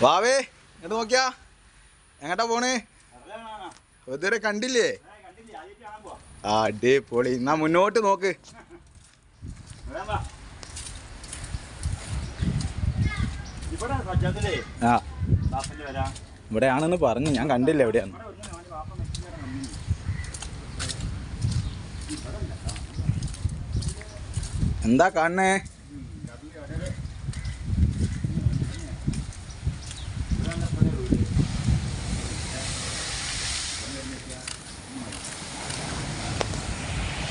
വാവേ എങ്ങോട്ട് നോക്കിയാ. എങ്ങട്ടാ പോണേ? ഇതുവരെ കണ്ടില്ലേ? അടി പൊളി എന്നാ മുന്നോട്ട് നോക്ക്. ആ. ഇവിടെയാണെന്ന് പറഞ്ഞു. ഞാൻ കണ്ടില്ല എവിടെയാണ് എന്താ കാണണേ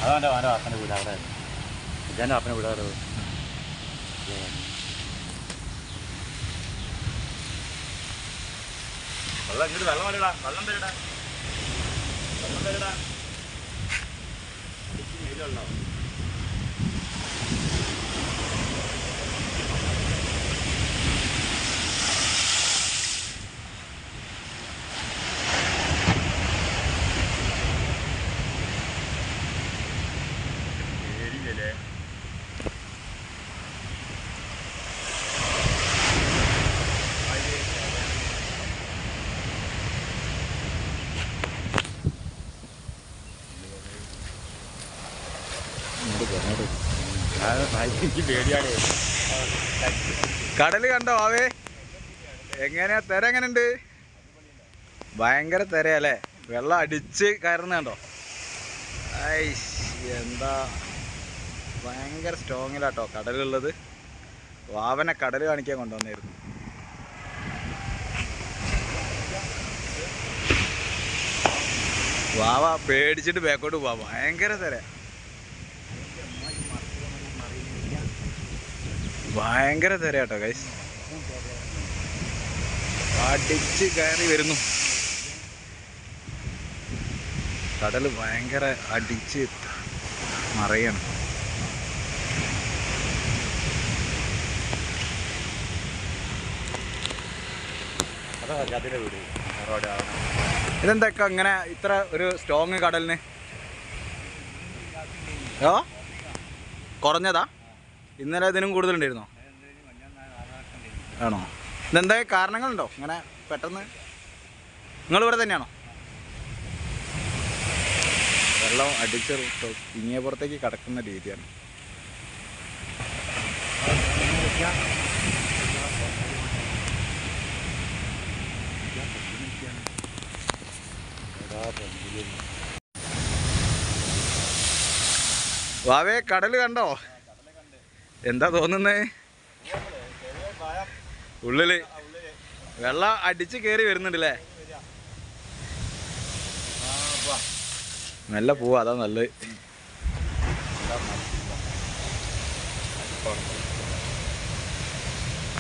അതാ അവന്റെ വാപ്പന്റെ വീട് അവിടെ. ഇജാന്റെ വാപ്പന്റെ വീട് അവിടെ. വെള്ളം ഇങ്ങോട്ട് വെള്ളം വരടാ. വെള്ളം വരടാ വെള്ളം തരടാ. വെള്ളം എനിക്ക് കടൽ കണ്ടോ ആവേ? എങ്ങനെയാ തെര എങ്ങനെയുണ്ട്? ഭയങ്കര തെരയല്ലേ വെള്ളം അടിച്ച് കയറുന്നുണ്ടോ ഐഷ് എന്താ? ഭയങ്കര സ്ട്രോങ്ങിലാട്ടോ കടലുള്ളത്. വാവനെ കടൽ കാണിക്കാൻ കൊണ്ടുവന്നായിരുന്നു വാവ പേടിച്ചിട്ട് ബാക്കോട്ട് പോവാ. ഭയങ്കര തര. ഭയങ്കര തെരയാട്ടോ ഗൈസ് അടിച്ച് കയറി വരുന്നു. കടൽ ഭയങ്കര അടിച്ച് മറയാണ്. ഇതെന്തൊക്കെ അങ്ങനെ ഇത്ര ഒരു സ്ട്രോങ് കടലിന്? ഓ കുറഞ്ഞതാ? ഇന്നലെ ഇതിനും കൂടുതലുണ്ടായിരുന്നോ? ആണോ? ഇതെന്താ കാരണങ്ങളുണ്ടോ? ഇങ്ങനെ പെട്ടെന്ന്? നിങ്ങൾ ഇവിടെ തന്നെയാണോ? വെള്ളം അടിച്ച് ഇങ്ങിയ പുറത്തേക്ക് കടക്കുന്ന രീതിയാണ്. വാവേ കടൽ കണ്ടോ? എന്താ തോന്നുന്നേ? ഉള്ളിൽ. വെള്ളം അടിച്ച് കയറി വരുന്നുണ്ടല്ലേ? നല്ല പോവാ അതാ നല്ലത്.